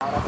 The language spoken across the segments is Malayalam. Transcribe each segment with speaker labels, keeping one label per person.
Speaker 1: Ahora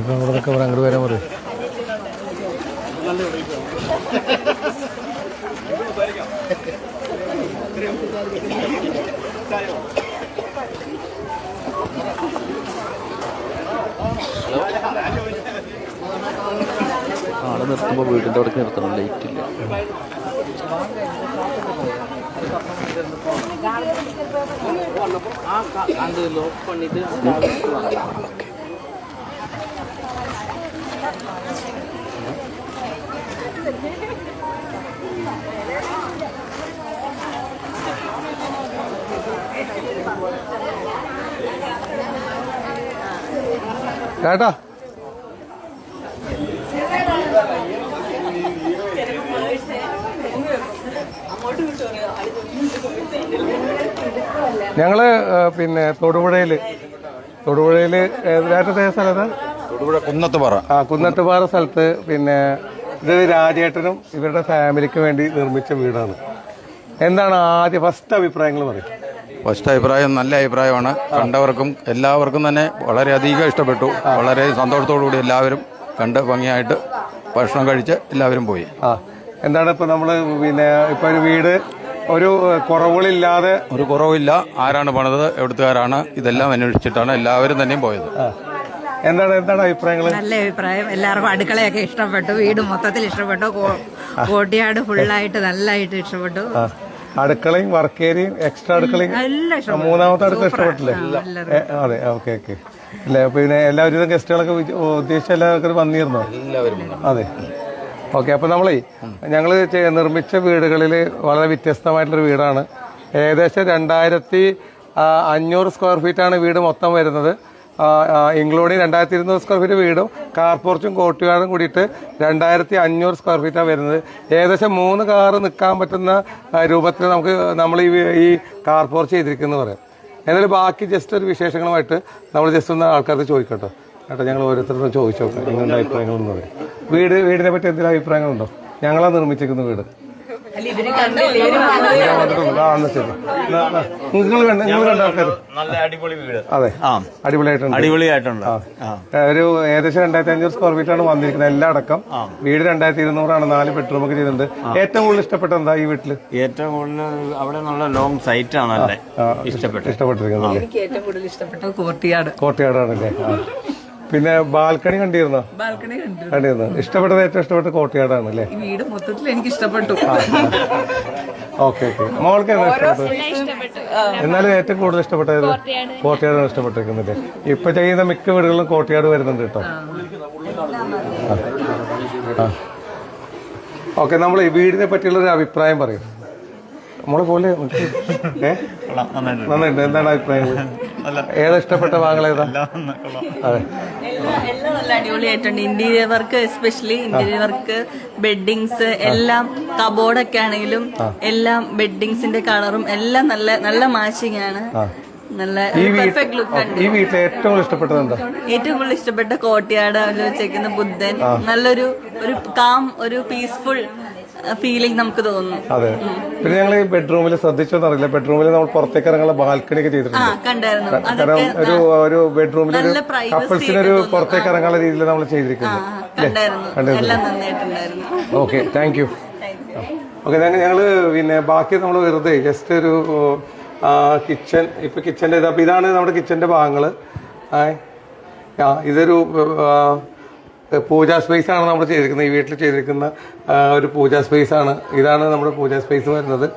Speaker 1: അങ്ങോട്ടൊക്കെ അങ്ങോട്ട് വരാൻ പറയും
Speaker 2: ആളെ നിർത്തുമ്പോൾ വീടിന്റെ അവിടേക്ക് നിർത്തണം ലൈറ്റ് ഇല്ല
Speaker 1: കേട്ടാ. ഞങ്ങൾ പിന്നെ തൊടുപുഴയിൽ തൊടുപുഴയിൽ ഏതാറ്റത്തെ സ്ഥലത്ത്
Speaker 3: തൊടുപുഴ കുന്നത്തുപാറ.
Speaker 1: ആ കുന്നത്തുപാറ സ്ഥലത്ത് പിന്നെ ഇത് രാജേട്ടനും ഇവരുടെ ഫാമിലിക്ക് വേണ്ടി നിർമ്മിച്ച വീടാണ്. എന്താണ് ആദ്യ ഫസ്റ്റ് അഭിപ്രായങ്ങൾ പറയും.
Speaker 3: ഫസ്റ്റ് അഭിപ്രായം നല്ല അഭിപ്രായമാണ്. കണ്ടവർക്കും എല്ലാവർക്കും തന്നെ വളരെയധികം ഇഷ്ടപ്പെട്ടു. വളരെ സന്തോഷത്തോടു കൂടി എല്ലാവരും കണ്ട് ഭംഗിയായിട്ട് ഭക്ഷണം കഴിച്ച് എല്ലാവരും പോയി.
Speaker 1: ആ എന്താണ് ഇപ്പൊ നമ്മൾ പിന്നെ ഇപ്പൊ ഒരു വീട് ഒരു കുറവുകളില്ലാതെ
Speaker 3: ഒരു കുറവില്ല. ആരാണ് പണിതത്? എവിടുത്തുകാരാണ്? ഇതെല്ലാം അന്വേഷിച്ചിട്ടാണ് എല്ലാവരും തന്നെയും പോയത്.
Speaker 1: എന്താണ് എന്താണ് അഭിപ്രായങ്ങൾ
Speaker 4: നല്ല അഭിപ്രായം. എല്ലാവർക്കും അടുക്കളയൊക്കെ ഇഷ്ടപ്പെട്ടു. വീട് മൊത്തത്തിൽ ഇഷ്ടപ്പെട്ടു. കോട്ടിയാട് ഫുള്ളായിട്ട് നല്ലതായിട്ട് ഇഷ്ടപ്പെട്ടു.
Speaker 1: അടുക്കളയും വർക്ക് ഏരിയയും എക്സ്ട്രാ അടുക്കളയും മൂന്നാമത്തെ അടുക്കള. ഇഷ്ടപ്പെട്ടില്ലേ? അതെ ഓക്കെ ഓക്കെ അല്ലേ പിന്നെ എല്ലാവരും ഗസ്റ്റുകളൊക്കെ ഉദ്ദേശിച്ച എല്ലാവർക്കും വന്നിരുന്നോ?
Speaker 3: എല്ലാവരും
Speaker 1: അതെ. ഓക്കെ അപ്പൊ നമ്മളേ ഞങ്ങൾ നിർമ്മിച്ച വീടുകളിൽ വളരെ വ്യത്യസ്തമായിട്ടുള്ളൊരു വീടാണ്. ഏകദേശം രണ്ടായിരത്തി അഞ്ഞൂറ് സ്ക്വയർ ഫീറ്റാണ് വീട് മൊത്തം വരുന്നത്. ഇൻക്ലൂഡിങ് രണ്ടായിരത്തി ഇരുന്നൂറ് സ്ക്വയർ ഫീറ്റ് വീടും കാർ പോർച്ചും കോട്ടുകാടും കൂടിയിട്ട് രണ്ടായിരത്തി അഞ്ഞൂറ് സ്ക്വയർ ഫീറ്റാണ് വരുന്നത്. ഏകദേശം മൂന്ന് കാറ് നിൽക്കാൻ പറ്റുന്ന രൂപത്തിൽ നമുക്ക് നമ്മൾ ഈ ഈ കാർ പോർച്ച് ചെയ്തിരിക്കുന്നു പറയാം. എന്നാലും ബാക്കി ജസ്റ്റ് ഒരു വിശേഷങ്ങളുമായിട്ട് നമ്മൾ ജസ്റ്റ് ഒന്ന് ആൾക്കാർക്ക് ചോദിക്കട്ടോ. കേട്ടോ ഞങ്ങൾ ഓരോരുത്തരോടും ചോദിച്ചു നോക്കാം അഭിപ്രായങ്ങളെന്ന് വീട് വീടിനെ പറ്റി എന്തെങ്കിലും അഭിപ്രായങ്ങളുണ്ടോ? ഞങ്ങളാണ് നിർമ്മിച്ചിരിക്കുന്ന വീട്. നിങ്ങൾ കണ്ട നിങ്ങൾ കണ്ട ആൾക്കാർ
Speaker 5: നല്ല അടിപൊളി വീട്.
Speaker 1: അതെ.
Speaker 5: ആ.
Speaker 1: അടിപൊളിയായിട്ടുണ്ട്.
Speaker 5: അടിപൊളിയായിട്ടുണ്ട്.
Speaker 1: ഒരു ഏകദേശം രണ്ടായിരത്തി അഞ്ഞൂറ് സ്ക്വയർ ഫീറ്റ് ആണ് വന്നിരിക്കുന്നത് എല്ലാം അടക്കം. വീട് രണ്ടായിരത്തി ഇരുന്നൂറാണ് നാല് ബെഡ്റൂം ഒക്കെ ചെയ്തിട്ടുണ്ട്. ഏറ്റവും കൂടുതൽ ഇഷ്ടപ്പെട്ട എന്താ ഈ വീട്ടിൽ?
Speaker 5: ഏറ്റവും കൂടുതൽ അവിടെ നല്ല ലോങ് സൈറ്റ് ആണ് ഇഷ്ടപ്പെട്ടു
Speaker 1: ഇഷ്ടപ്പെട്ടിരിക്കുന്നത് അല്ലേ?
Speaker 4: എനിക്ക് ഏറ്റവും കൂടുതൽ ഇഷ്ടപ്പെട്ടു കോട്ടിയാട്
Speaker 1: കോട്ടയാടാണല്ലേ. പിന്നെ ബാൽക്കണി കണ്ടിരുന്നോ?
Speaker 4: ബാൽക്കണി കണ്ടു
Speaker 1: കണ്ടിരുന്നു? ഇഷ്ടപ്പെട്ടത് ഏറ്റവും ഇഷ്ടപ്പെട്ട കോട്ടയാടാണ് അല്ലേ
Speaker 4: ഈ വീട് മൊത്തത്തിൽ എനിക്ക് ഇഷ്ടപ്പെട്ടു.
Speaker 1: Okay okay. മോൾക്ക് എന്താ ഇഷ്ടപ്പെട്ടത്? എന്നാലും ഏറ്റവും കൂടുതൽ ഇഷ്ടപ്പെട്ടത് കോട്ടയാടാണ് ഇഷ്ടപ്പെട്ടിരിക്കുന്നത്. ഇപ്പൊ ചെയ്യുന്ന മിക്ക വീടുകളിലും കോട്ടയാട് വരുന്നുണ്ട് കേട്ടോ. ഓക്കെ നമ്മൾ ഈ വീടിനെ പറ്റിയുള്ള ഒരു അഭിപ്രായം പറയും. നമ്മളെ പോലെ നന്നായിട്ട് എന്താണ് അഭിപ്രായം? ഏതാ ഇഷ്ടപ്പെട്ട ഭാഗങ്ങൾ ഏതാ? അതെ.
Speaker 6: എല്ലാം നല്ല അടിപൊളിയായിട്ടുണ്ട്. Interior work especially interior work beddings എല്ലാം കബോർഡൊക്കെ ആണെങ്കിലും എല്ലാം ബെഡിങ്സിന്റെ കളറും എല്ലാം നല്ല നല്ല മാച്ചിങ് ആണ്. നല്ല പെർഫെക്റ്റ് ലുക്ക് ഉണ്ട്
Speaker 1: ഈ വീട്ടിൽ ഏറ്റവും കൂടുതൽ ഇഷ്ടപ്പെട്ടത് എന്താ?
Speaker 6: ഏറ്റവും കൂടുതൽ ഇഷ്ടപ്പെട്ട കോട്ടയാട് അവർ വെച്ചേക്കുന്ന ബുദ്ധൻ. നല്ലൊരു ഒരു കാം ഒരു പീസ്ഫുൾ ഫീലിംഗ് നമുക്ക് തോന്നുന്നു.
Speaker 1: അതെ. പിന്നെ ഞങ്ങൾ ഈ ബെഡ്റൂമിൽ ശ്രദ്ധിച്ചോന്നറിയില്ല ബെഡ്റൂമിൽ നമ്മൾ പുറത്തേക്ക് ഇറങ്ങാനുള്ള ബാൽക്കണി ഒക്കെ
Speaker 6: ആ
Speaker 1: ചെയ്തിട്ടുണ്ട്
Speaker 6: കണ്ടായിരുന്നു.
Speaker 1: കാരണം
Speaker 6: അതൊക്കെ
Speaker 1: ഒരു ഒരു ബെഡ്റൂമിൽ ഒരു
Speaker 6: നല്ല privacy
Speaker 1: കപ്പിൾസിനൊരു പുറത്തേക്ക് ഇറങ്ങാനുള്ള രീതിയിൽ നമ്മൾ ചെയ്തിരിക്കുന്നത്.
Speaker 6: ആ, കണ്ടായിരുന്നു. എല്ലാം നന്നായിട്ടുണ്ടായിരുന്നു.
Speaker 1: ഓക്കെ താങ്ക് യു ഓക്കെ ഞങ്ങൾ ഞങ്ങൾ പിന്നെ ബാക്കി നമ്മൾ വെറുതെ ജസ്റ്റ് ഒരു കിച്ചൺ ഇപ്പൊ കിച്ചന്റെ ഇത് അപ്പൊ ഇതാണ് നമ്മുടെ കിച്ചന്റെ ഭാഗങ്ങൾ ആ ഇതൊരു ആ, പൂജാ സ്പേസ് ആണ് നമ്മൾ ചെയ്തിരിക്കുന്നത്. ഈ വീട്ടിൽ ചെയ്തിരിക്കുന്ന ഒരു പൂജാ സ്പേസ് ആണ്. ഇതാണ് നമ്മുടെ പൂജാ സ്പേസ് വരുന്നത്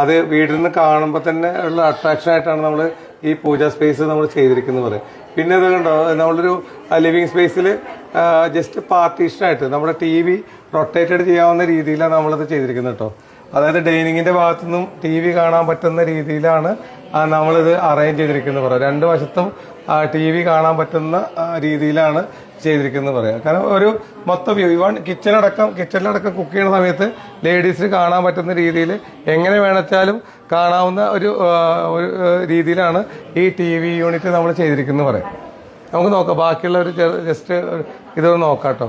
Speaker 1: അത് വീട്ടിൽ നിന്ന് കാണുമ്പോൾ തന്നെ ഉള്ള അട്രാക്ഷൻ ആയിട്ടാണ് നമ്മൾ ഈ പൂജാ സ്പേസ് നമ്മൾ ചെയ്തിരിക്കുന്നത് പറയും. പിന്നെ ഇത് കണ്ടോ? നമ്മളൊരു ലിവിങ് സ്പേസിൽ ജസ്റ്റ് പാർട്ടീഷനായിട്ട് നമ്മുടെ ടി വി റൊട്ടേറ്റഡ് ചെയ്യാവുന്ന രീതിയിലാണ് നമ്മളത് ചെയ്തിരിക്കുന്നത് കേട്ടോ. അതായത് ഡൈനിങ്ങിന്റെ ഭാഗത്തു നിന്നും ടി വി കാണാൻ പറ്റുന്ന രീതിയിലാണ് നമ്മളിത് അറേഞ്ച് ചെയ്തിരിക്കുന്നത് പറയാം. രണ്ട് വശത്തും ടി വി കാണാൻ പറ്റുന്ന രീതിയിലാണ് ചെയ്തിരിക്കുന്നത് പറയാം. കാരണം ഒരു മൊത്തം വ്യൂ ഇവൺ കിച്ചണടക്കം കിച്ചണിലടക്കം കുക്ക് ചെയ്യുന്ന സമയത്ത് ലേഡീസിന് കാണാൻ പറ്റുന്ന രീതിയിൽ എങ്ങനെ വേണച്ചാലും കാണാവുന്ന ഒരു ഒരു രീതിയിലാണ് ഈ ടി വി യൂണിറ്റ് നമ്മൾ ചെയ്തിരിക്കുന്നത് പറയാം. നമുക്ക് നോക്കാം. ബാക്കിയുള്ള ഒരു ജസ്റ്റ് ഇതൊന്ന് നോക്കാം കേട്ടോ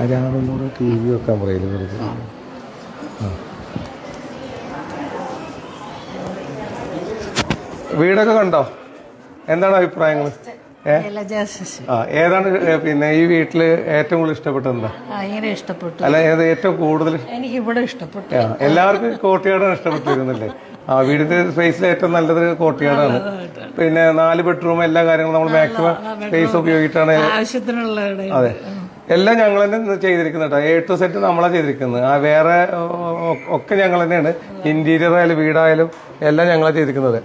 Speaker 1: ആരാണെന്നൂടെ ടി വി വെക്കാൻ പറയില്ല വെറുതെ? വീടൊക്കെ കണ്ടോ? എന്താണ് അഭിപ്രായങ്ങൾ? ആ ഏതാണ് പിന്നെ ഈ വീട്ടിൽ ഏറ്റവും കൂടുതൽ ഇഷ്ടപ്പെട്ടത് എന്താ?
Speaker 7: ഭയങ്കര ഇഷ്ടപ്പെട്ടു.
Speaker 1: അല്ല ഏത് ഏറ്റവും കൂടുതൽ?
Speaker 7: എനിക്ക് ഇവിടെ ഇഷ്ടപ്പെട്ടു.
Speaker 1: ആ, എല്ലാവർക്കും കോട്ടയാടാണ് ഇഷ്ടപ്പെട്ടിരുന്നല്ലേ? ആ വീടിന്റെ സ്പേസിൽ ഏറ്റവും നല്ലത് കോട്ടയാടാണ്. പിന്നെ നാല് ബെഡ്റൂം എല്ലാ കാര്യങ്ങളും നമ്മൾ മാക്സിമം സ്പേസ് ഉപയോഗിച്ചാണ്
Speaker 7: ആവശ്യത്തിനുള്ള.
Speaker 1: അതെ. എല്ലാം ഞങ്ങൾ തന്നെ ചെയ്തിരിക്കുന്നത് കേട്ടോ. എ ടു സെറ്റ് നമ്മളാ ചെയ്തിരിക്കുന്നത്. ആ വേറെ ഓ, ഒക്കെ ഞങ്ങൾ തന്നെയാണ്. ഇന്റീരിയർ ആയാലും വീടായാലും എല്ലാം ഞങ്ങളാ ചെയ്തിരിക്കുന്നത്.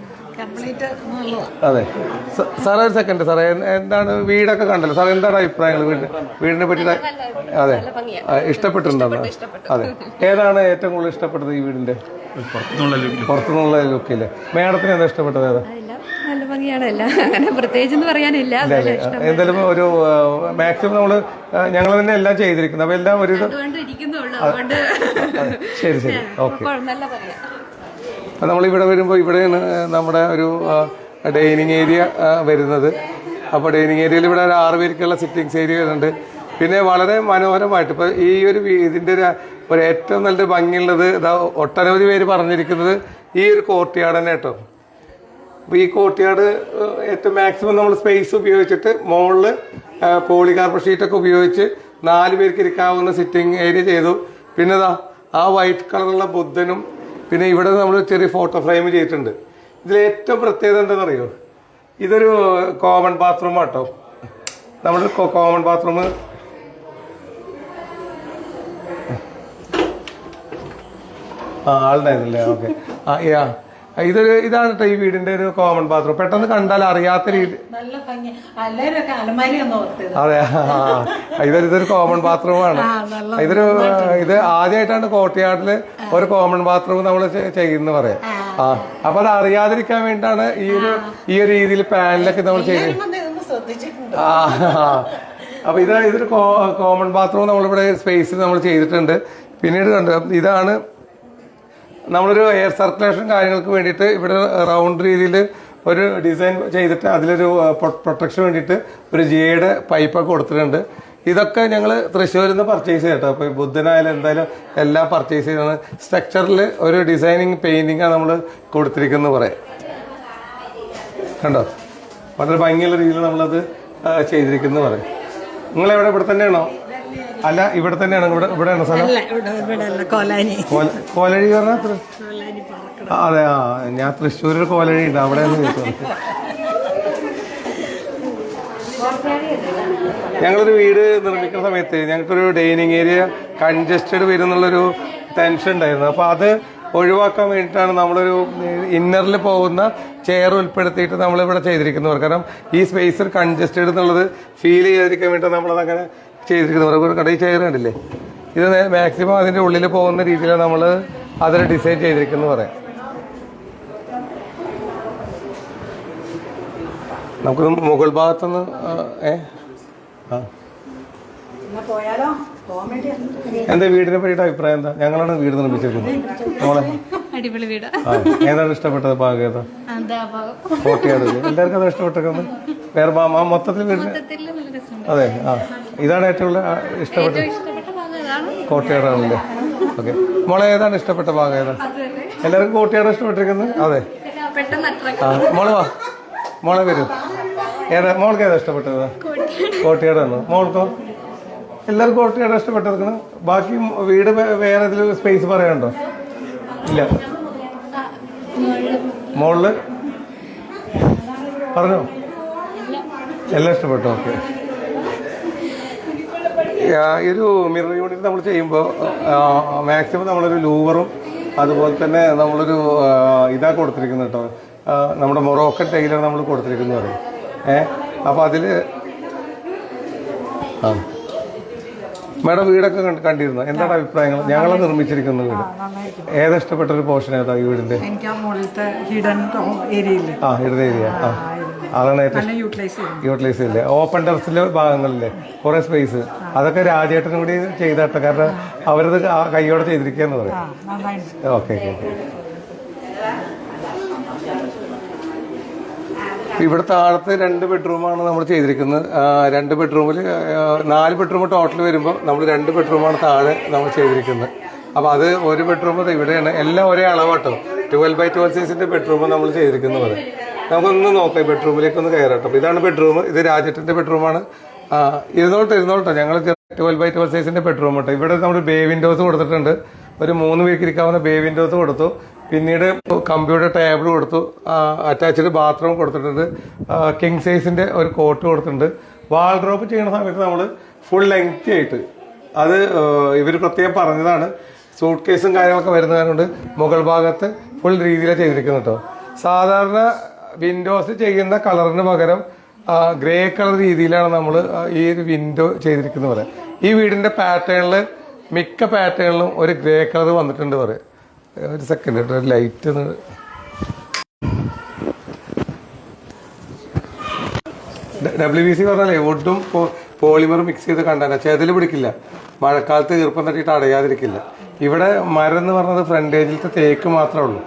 Speaker 1: അതെ. സാറേ ഒരു സെക്കൻഡ് സാറേ എന്താണ് വീടൊക്കെ കണ്ടല്ലോ? സാറേ എന്താണ് അഭിപ്രായങ്ങൾ വീട് വീടിനെ പറ്റി അതെ. ഇഷ്ടപ്പെട്ടിട്ടുണ്ടോ? അതെ. ഏതാണ് ഏറ്റവും കൂടുതൽ ഇഷ്ടപ്പെട്ടത് ഈ വീടിന്റെ? പുറത്തുനിന്നുള്ള ലുക്കില്ലേ മേഡത്തിന് എന്താ ഇഷ്ടപ്പെട്ടത്? ഏതാ?
Speaker 8: നല്ല ഭംഗിയാണ്. അങ്ങനെ പറയാനില്ല.
Speaker 1: എന്തായാലും ഒരു മാക്സിമം നമ്മൾ ഞങ്ങൾ തന്നെ എല്ലാം ചെയ്തിരിക്കുന്നു അപ്പൊ എല്ലാം ഒരു ശരി ശരി. ഓക്കെ. നമ്മളിവിടെ വരുമ്പോൾ ഇവിടെയാണ് നമ്മുടെ ഒരു ഡൈനിങ് ഏരിയ വരുന്നത്. അപ്പോൾ ഡൈനിങ് ഏരിയയിൽ ഇവിടെ ഒരു ആറ് പേർക്കുള്ള സിറ്റിങ്സ് ഏരിയ ഉണ്ട് പിന്നെ വളരെ മനോഹരമായിട്ട് ഇപ്പോൾ ഈ ഒരു ഇതിന്റെ ഒരു ഒരു ഏറ്റവും നല്ലൊരു ഭംഗിയുള്ളത് ഇതാ ഒട്ടനവധി പേര് പറഞ്ഞിരിക്കുന്നത് ഈ ഒരു കോർട്ട്യാർഡ് തന്നെ കേട്ടോ. അപ്പോൾ ഈ കോർട്ട്യാർഡ് ഏറ്റവും മാക്സിമം നമ്മൾ സ്പേസ് ഉപയോഗിച്ചിട്ട് മുകളിൽ പോളികാർബൺ ഷീറ്റൊക്കെ ഉപയോഗിച്ച് നാല് പേർക്ക് ഇരിക്കാവുന്ന സിറ്റിംഗ് ഏരിയ ചെയ്തു. പിന്നെ ആ വൈറ്റ് കളറുള്ള ബുദ്ധനും പിന്നെ ഇവിടെ നമ്മൾ ചെറിയ ഫോട്ടോ ഫ്രെയിം ചെയ്തിട്ടുണ്ട്. ഇതിൽ ഏറ്റവും പ്രത്യേകത എന്താണെന്നറിയോ? ഇതൊരു കോമൺ ബാത്റൂം ആട്ടോ. നമ്മൾ കോമൺ ബാത്റൂം ആ ആളുണ്ടായിരുന്നില്ലേ? ഓക്കെ ആ യാ ഇതൊരു ഇതാണ് കേട്ടോ ഈ വീടിന്റെ ഒരു കോമൺ ബാത്റൂം പെട്ടെന്ന് കണ്ടാൽ അറിയാത്ത രീതി അതെ ഇതൊരു ഇതൊരു കോമൺ ബാത്റൂമാണ് ഇതൊരു ഇത് ആദ്യമായിട്ടാണ് കോട്ടയാടിൽ ഒരു കോമൺ ബാത്റൂം നമ്മൾ ചെയ്യുന്ന പറയാം. ആ അപ്പൊ അത് അറിയാതിരിക്കാൻ വേണ്ടിയിട്ടാണ് ഈ ഒരു ഈ ഒരു രീതിയിൽ പാനലൊക്കെ നമ്മൾ ചെയ്യുന്നത്. ആ. അപ്പൊ ഇത് ഇതൊരു കോമൺ ബാത്റൂം നമ്മളിവിടെ സ്പേസിൽ നമ്മൾ ചെയ്തിട്ടുണ്ട്. പിന്നീട് കണ്ടു. ഇതാണ് നമ്മളൊരു എയർ സർക്കുലേഷൻ കാര്യങ്ങൾക്ക് വേണ്ടിയിട്ട് ഇവിടെ റൗണ്ട് രീതിയിൽ ഒരു ഡിസൈൻ ചെയ്തിട്ട് അതിലൊരു പ്രൊട്ടക്ഷൻ വേണ്ടിയിട്ട് ഒരു ജിയുടെ പൈപ്പൊക്കെ കൊടുത്തിട്ടുണ്ട്. ഇതൊക്കെ ഞങ്ങൾ തൃശ്ശൂരിൽ നിന്ന് പർച്ചേസ് ചെയ്യട്ടോ അപ്പോൾ ബുദ്ധനായാലും എന്തായാലും എല്ലാം പർച്ചേസ് ചെയ്താണ്. സ്ട്രക്ചറിൽ ഒരു ഡിസൈനിങ് പെയിന്റിങ്ങാണ് നമ്മൾ കൊടുത്തിരിക്കുന്നത് പറയാം. കണ്ടോ? വളരെ ഭംഗിയുള്ള രീതിയിൽ നമ്മളത് ചെയ്തിരിക്കുന്നത് ചെയ്തിരിക്കുന്നു പറയാം. നിങ്ങളെവിടെ? ഇവിടെ തന്നെയാണോ? അല്ല ഇവിടെ തന്നെയാണ് ഇവിടെ ഇവിടെയാണ് സ്ഥലം? കോലഴി പറഞ്ഞാൽ അതെ ആ ഞാൻ തൃശ്ശൂരിൽ കോലഴി ഉണ്ട് അവിടെയാണ് ചോദിച്ചത്. ഞങ്ങളൊരു വീട് നിർമ്മിക്കുന്ന സമയത്ത് ഞങ്ങൾക്കൊരു ഡൈനിങ് ഏരിയ കൺജസ്റ്റഡ് വരുന്നുള്ളൊരു ടെൻഷൻ ഉണ്ടായിരുന്നു. അപ്പോൾ അത് ഒഴിവാക്കാൻ വേണ്ടിയിട്ടാണ് നമ്മളൊരു ഇന്നറിൽ പോകുന്ന ചെയർ ഉൾപ്പെടുത്തിയിട്ട് നമ്മളിവിടെ ചെയ്തിരിക്കുന്നത് കാരണം ഈ സ്പേസ് കൺജസ്റ്റഡ് എന്നുള്ളത് ഫീൽ ചെയ്യാതിരിക്കാൻ വേണ്ടി നമ്മളത് അങ്ങനെ ചെയ്തിരിക്കുന്നത്. ഒരു കടയിൽ ചെയർ കണ്ടില്ലേ? ഇത് മാക്സിമം അതിന്റെ ഉള്ളിൽ പോകുന്ന രീതിയിലാണ് നമ്മൾ അതിൽ ഡിസൈൻ ചെയ്തിരിക്കുന്നത് പറയാം. നമുക്ക് മുകൾ ഭാഗത്തുനിന്ന് ഏ? ആ. എന്താ വീടിനെ പറ്റിയിട്ട് അഭിപ്രായം എന്താ? ഞങ്ങളാണ് വീട് നിർമ്മിച്ചിരിക്കുന്നത് മോളെ.
Speaker 8: അടിപൊളി വീട്.
Speaker 1: ഏതാണ് ഇഷ്ടപ്പെട്ടത് ഭാഗം. ഏതാ കോട്ടയാട് എല്ലാവർക്കും അത് ഇഷ്ടപ്പെട്ടേക്കുന്നത്. വേറെ മൊത്തത്തിൽ
Speaker 8: രസമുണ്ട്.
Speaker 1: അതെ ആ. ഇതാണ് ഏറ്റവും
Speaker 8: ഇഷ്ടപ്പെട്ട
Speaker 1: കോട്ടയാടാണല്ലേ ഓക്കെ. മോളെ ഏതാണ് ഇഷ്ടപ്പെട്ട ഭാഗം ഏതാ എല്ലാവർക്കും കോട്ടയാട് ഇഷ്ടപ്പെട്ടിരിക്കുന്നത്? അതെ. ആ മോളെ വാ. മോളെ വരൂ. ഏതാ മോൾക്ക് ഏതാ ഇഷ്ടപ്പെട്ടത്? കോട്ടയാടാണ് മോൾക്കോ? എല്ലാവർക്കും കോട്ടയാട് ഇഷ്ടപ്പെട്ടിരിക്കുന്നത്. ബാക്കി വീട് വേറെ ഇതിൽ സ്പേസ് പറയാനുണ്ടോ? ഇല്ല. മോളിൽ? പറഞ്ഞോ? എല്ലാം ഇഷ്ടപ്പെട്ടു? ഓക്കെ. ഈ ഒരു മിറർ യൂണിറ്റ് നമ്മൾ ചെയ്യുമ്പോൾ മാക്സിമം നമ്മളൊരു ലൂവറും അതുപോലെ തന്നെ നമ്മളൊരു ഇതാ കൊടുത്തിരിക്കുന്നത് കേട്ടോ നമ്മുടെ മൊറോക്കൻ ടൈലർ നമ്മൾ കൊടുത്തിരിക്കുന്നത് പറയും. ഏ അപ്പോൾ അതിൽ ആ. മേഡം വീടൊക്കെ കണ്ട് കണ്ടിരുന്നു? എന്താണ് അഭിപ്രായങ്ങൾ ഞങ്ങൾ നിർമ്മിച്ചിരിക്കുന്ന വീട്. ഏതാ ഇഷ്ടപ്പെട്ട ഒരു പോർഷൻ ഏതാ ഈ വീടിന്റെ?
Speaker 7: ആ ഹിഡൻ ഏരിയയിൽ
Speaker 1: ആ ഇടത് ഏരിയ ആ അതാണ് ഏറ്റവും
Speaker 7: യൂട്ടിലൈസ് ചെയ്യും
Speaker 1: യൂട്ടിലൈസ് ചെയ്യില്ലേ? ഓപ്പൺ ടെറസിലെ ഭാഗങ്ങളിലെ കുറേ സ്പേസ് അതൊക്കെ രാജേട്ടനും കൂടി ചെയ്തട്ടെ. കാരണം അവരത് കൈയോടെ ചെയ്തിരിക്കുകയെന്ന് പറയും. ഓക്കെ ഓക്കെ ഇവിടെ താഴത്ത് രണ്ട് ബെഡ്റൂമാണ് നമ്മൾ ചെയ്തിരിക്കുന്നത്. രണ്ട് ബെഡ്റൂമിൽ നാല് ബെഡ്റൂം ടോട്ടൽ വരുമ്പോൾ നമ്മൾ രണ്ട് ബെഡ്റൂമാണ് താഴെ നമ്മൾ ചെയ്തിരിക്കുന്നത്. അപ്പോൾ അത് ഒരു ബെഡ്റൂം ഇവിടെയാണ്. എല്ലാം ഒരേ അളവാട്ടോ. ട്വൽവ് ബൈ ട്വൽവ് സൈസിന്റെ ബെഡ്റൂം നമ്മൾ ചെയ്തിരിക്കുന്നത് നമുക്കൊന്ന് നോക്കാം ബെഡ്റൂമിലേക്ക് ഒന്ന് കയറട്ടോ ഇതാണ് ബെഡ്റൂം. ഇത് രാജേട്ടന്റെ ബെഡ്റൂമാണ്. ഇരുന്നോട്ടെ ഇരുന്നോട്ടെ. ഞങ്ങൾ ട്വൽവ് ബൈ ട്വൽവ് സൈസിന്റെ ബെഡ്റൂം കേട്ടോ. ഇവിടെ നമ്മൾ ബേ വിൻഡോസ് കൊടുത്തിട്ടുണ്ട്. ഒരു മൂന്ന് പേർക്ക് ഇരിക്കാവുന്ന ബേ വിൻഡോസ് കൊടുത്തു. പിന്നീട് കമ്പ്യൂട്ടർ ടേബിൾ കൊടുത്തു. അറ്റാച്ച്ഡ് ബാത്റൂം കൊടുത്തിട്ടുണ്ട്. കിങ് സൈസിന്റെ ഒരു കോട്ട് കൊടുത്തിട്ടുണ്ട്. വാൾഡ്രോപ്പ് ചെയ്യുന്ന സമയത്ത് നമ്മൾ ഫുൾ ലെങ്തി ആയിട്ട്. അത് ഇവർ പ്രത്യേകം പറഞ്ഞതാണ്. സൂട്ട് കേസും കാര്യങ്ങളൊക്കെ വരുന്ന കാരണം മുകൾ ഭാഗത്ത് ഫുൾ രീതിയിലാണ് ചെയ്തിരിക്കുന്നത് കേട്ടോ. സാധാരണ വിൻഡോസ് ചെയ്യുന്ന കളറിന് പകരം ഗ്രേ കളർ രീതിയിലാണ് നമ്മൾ ഈ ഒരു വിൻഡോ ചെയ്തിരിക്കുന്നത് പറയാം. ഈ വീടിന്റെ പാറ്റേണിൽ മിക്ക പാറ്റേണിലും ഒരു ഗ്രേ കളർ വന്നിട്ടുണ്ട് പറയാം. ഒരു സെക്കൻഡ് കേട്ടോ ഒരു ലൈറ്റ് ഡബ്ല്യു ബി സി പറഞ്ഞാലേ വുഡും പോളിമറും മിക്സ് ചെയ്ത് കണ്ടാൽ ചെതിൽ പിടിക്കില്ല. മഴക്കാലത്ത് ഈർപ്പം തട്ടിയിട്ട് അടയാതിരിക്കില്ല. ഇവിടെ മരം എന്ന് പറഞ്ഞത് ഫ്രണ്ടേജിലത്തെ തേക്ക് മാത്രമേ ഉള്ളൂ.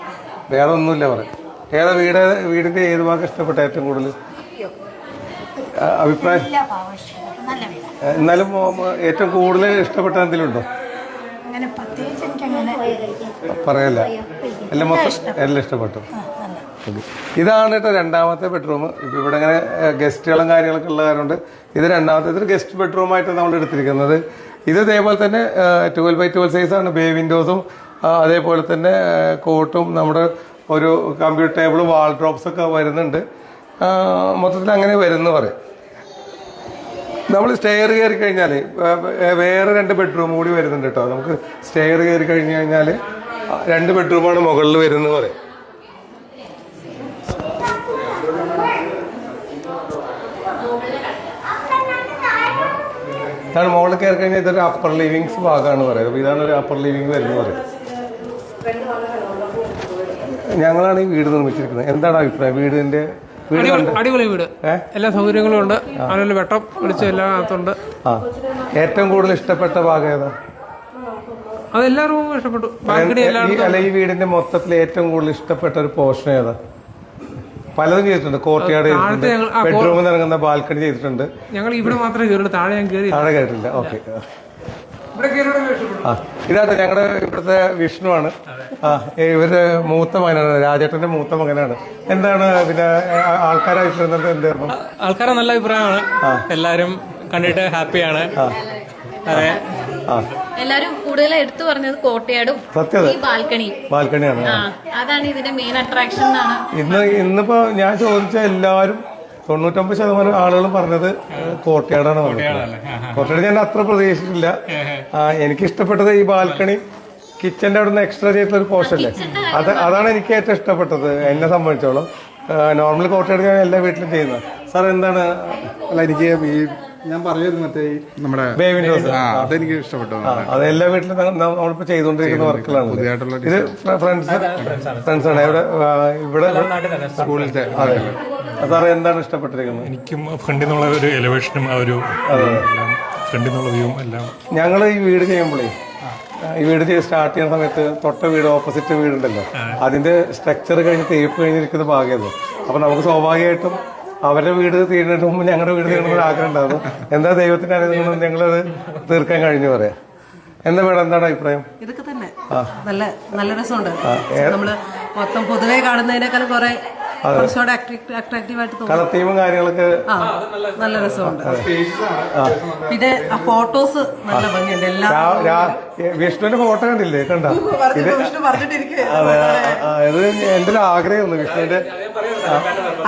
Speaker 1: വേറെ ഒന്നുമില്ല പറയാം. ഏതാ വീട്? വീടിന്റെ ഏത് ഭാഗം ഇഷ്ടപ്പെട്ട ഏറ്റവും കൂടുതൽ? അഭിപ്രായം? എന്നാലും ഏറ്റവും കൂടുതൽ ഇഷ്ടപ്പെട്ട എന്തെങ്കിലും ഉണ്ടോ പറയല്ല. എല്ലാം മൊത്തം എല്ലാം ഇഷ്ടപ്പെട്ടു. ഇതാണ് കേട്ടോ രണ്ടാമത്തെ ബെഡ്റൂം. ഇപ്പൊ ഇവിടെ ഇങ്ങനെ ഗസ്റ്റുകളും കാര്യങ്ങളൊക്കെ ഉള്ള കാരണം ഇത് രണ്ടാമത്തെ ഇതൊരു ഗസ്റ്റ് ബെഡ്റൂം ആയിട്ട് നമ്മൾ എടുത്തിരിക്കുന്നത്. ഇത് ഇതേപോലെ തന്നെ ട്വൽവ് ബൈ ട്വൽവ് സൈസാണ് ബേ വിൻഡോസും അതേപോലെ തന്നെ കോട്ടും നമ്മുടെ ഒരു കമ്പ്യൂട്ടർ ടേബിൾ വാൾ ഡ്രോപ്സ് ഒക്കെ വരുന്നുണ്ട്. മൊത്തത്തിൽ അങ്ങനെ വരുന്നു പറയും. നമ്മൾ സ്റ്റെയർ കയറി കഴിഞ്ഞാൽ വേറെ രണ്ട് ബെഡ്റൂം കൂടി വരുന്നുണ്ട് കേട്ടോ. നമുക്ക് സ്റ്റെയർ കയറി കഴിഞ്ഞ് കഴിഞ്ഞാൽ രണ്ട് ബെഡ്റൂമാണ് മുകളിൽ വരുന്നത് പറയും. ഇതാണ് മുകളിൽ കയറി കഴിഞ്ഞാൽ ഇതൊരു അപ്പർ ലിവിങ്സ് ഭാഗമാണ് പറയുന്നത് അപ്പോൾ ഇതാണ് ഒരു അപ്പർ ലിവിങ് വരുന്നത് പറയും. ഞങ്ങളാണ് ഈ വീട് നിർമ്മിച്ചിരിക്കുന്നത്. എന്താണ് അഭിപ്രായം? വീടിന്റെ
Speaker 9: അടിപൊളി വീട്. എല്ലാ സൗകര്യങ്ങളും ഉണ്ട്. അതുപോലെ വെട്ടം വെളിച്ചം എല്ലാത്തുണ്ട്
Speaker 1: ആ. ഏറ്റവും കൂടുതൽ ഇഷ്ടപ്പെട്ട ഭാഗം ഏതാ?
Speaker 9: അത് എല്ലാ റൂമും ഇഷ്ടപ്പെട്ടു.
Speaker 1: അല്ല ഈ വീടിന്റെ മൊത്തത്തിൽ ഏറ്റവും കൂടുതൽ ഇഷ്ടപ്പെട്ട ഒരു പോർഷൻ ഏതാ? പലതും ചെയ്തിട്ടുണ്ട്. കോർട്ട്യാർഡ് ചെയ്തിട്ടുണ്ട്. ബെഡ്റൂമിൽ നിന്ന് ഇറങ്ങുന്ന ബാൽക്കണി ചെയ്തിട്ടുണ്ട്.
Speaker 9: ഞങ്ങൾ ഇവിടെ മാത്രമേ കയറുള്ളൂ താഴെ ഞാൻ കയറി
Speaker 1: താഴെ കയറിയില്ല. ഓക്കെ. ആ ഇതാട്ടെ ഞങ്ങളുടെ ഇവിടുത്തെ വിഷ്ണുവാണ്. ആ ഇവരുടെ മൂത്ത മകനാണ് രാജേട്ടന്റെ മൂത്ത മകനാണ്. എന്താണ് പിന്നെ ആൾക്കാരെ അഭിപ്രായം എന്താ- എന്തായിരുന്നു
Speaker 9: ആൾക്കാരെ നല്ല അഭിപ്രായമാണ്. എല്ലാരും കണ്ടിട്ട് ഹാപ്പിയാണ്. അതെ.
Speaker 1: ആ.
Speaker 8: എല്ലാരും കൂടുതൽ എടുത്തു പറഞ്ഞത് കോട്ടയാടും ബാൽക്കണിയും.
Speaker 1: ബാൽക്കണിയാണ്
Speaker 8: ആ. അതാണ് ഇതിന്റെ മെയിൻ അട്രാക്ഷൻ
Speaker 1: ഇന്ന് ഇന്നിപ്പോ ഞാൻ ചോദിച്ച എല്ലാവരും തൊണ്ണൂറ്റൊമ്പത് ശതമാനം ആളുകളും പറഞ്ഞത് കോട്ടയാടാണ് പറഞ്ഞത് കോട്ടയാട് ഞാൻ അത്ര പ്രതീക്ഷിച്ചിട്ടില്ല. എനിക്ക് ഇഷ്ടപ്പെട്ടത് ഈ ബാൽക്കണി കിച്ചന്റെ അവിടെ നിന്ന് എക്സ്ട്രാ ചെയ്തിട്ടുള്ള ഒരു പോർഷൻ അല്ലേ? അത് അതാണ് എനിക്ക് ഏറ്റവും ഇഷ്ടപ്പെട്ടത് എന്നെ സംബന്ധിച്ചോളം. നോർമൽ കോട്ടയാട് ഞാൻ എല്ലാ വീട്ടിലും ചെയ്യുന്നത്. സാർ എന്താണ്?
Speaker 10: അല്ല എനിക്ക് ഈ ഞാൻ പറയുന്നു മറ്റേ നമ്മുടെ
Speaker 1: ബേ വിൻഡോസ്
Speaker 10: ആ അതെനിക്ക് ഇഷ്ടപ്പെട്ടു
Speaker 1: അത് എല്ലാ വീട്ടിലും നമ്മളിപ്പോ ചെയ്തുകൊണ്ടിരിക്കുന്ന വർക്കുകളാണ്
Speaker 10: പുതിയതായിട്ടുള്ള
Speaker 1: ഇത് ഫ്രണ്ട്സ് ഫ്രണ്ട്സ് ആണ്. ഇവിടെ ഇവിടെ
Speaker 10: സ്കൂളിലത്തെ
Speaker 1: സാറേ എന്താണ് ഇഷ്ടപ്പെട്ടിരിക്കുന്നത്?
Speaker 11: എനിക്കും ഫ്രണ്ടിൽ നിന്നുള്ള ഒരു എലവേഷനും ആ ഒരു ഫ്രണ്ടിൽ നിന്നുള്ള വ്യൂവും എല്ലാം.
Speaker 1: ഞങ്ങൾ ഈ വീട് ചെയ്യുമ്പോഴേ ഈ വീട് ചെയ്ത് സ്റ്റാർട്ട് ചെയ്യുന്ന സമയത്ത് തൊട്ട വീട് ഓപ്പോസിറ്റ് വീടുണ്ടല്ലോ. അതിന്റെ സ്ട്രക്ചർ കഴിഞ്ഞ് തേപ്പ് കഴിഞ്ഞിരിക്കുന്ന ഭാഗ്യത് അപ്പൊ നമുക്ക് സ്വാഭാവികമായിട്ടും അവരുടെ വീട് തീരുന്നതിന് മുമ്പ് ഞങ്ങളുടെ വീട് തീരണമെന്ന് ആഗ്രഹം ഉണ്ടായിരുന്നു. എന്താ ദൈവത്തിന്റെ അനുഗ്രഹം ഞങ്ങളത് തീർക്കാൻ കഴിഞ്ഞു പറയാം. എന്താ മേഡം എന്താണ് അഭിപ്രായം?
Speaker 7: ഇതൊക്കെ തന്നെ. നല്ല നല്ല രസമുണ്ട്. നമ്മൾ മൊത്തം പൊതുവെ കാണുന്നതിനേക്കാളും കുറെ കുറച്ചുകൂടെ അട്രാക്റ്റീവ് ആയിട്ട്
Speaker 1: കളർ തീമും കാര്യങ്ങളൊക്കെ
Speaker 7: ആ നല്ല രസമുണ്ട്. പിന്നെ ആ ഫോട്ടോസ് നല്ല ഭംഗിയുണ്ട്. എല്ലാം
Speaker 1: വിഷ്ണുവിന്റെ ഫോട്ടോ കണ്ടില്ലേ? കണ്ട? ഇത്
Speaker 7: വിഷ്ണു
Speaker 1: അതെ ആ, ഇത് എന്റെ ഒരു ആഗ്രഹമായിരുന്നു വിഷ്ണുവിന്റെ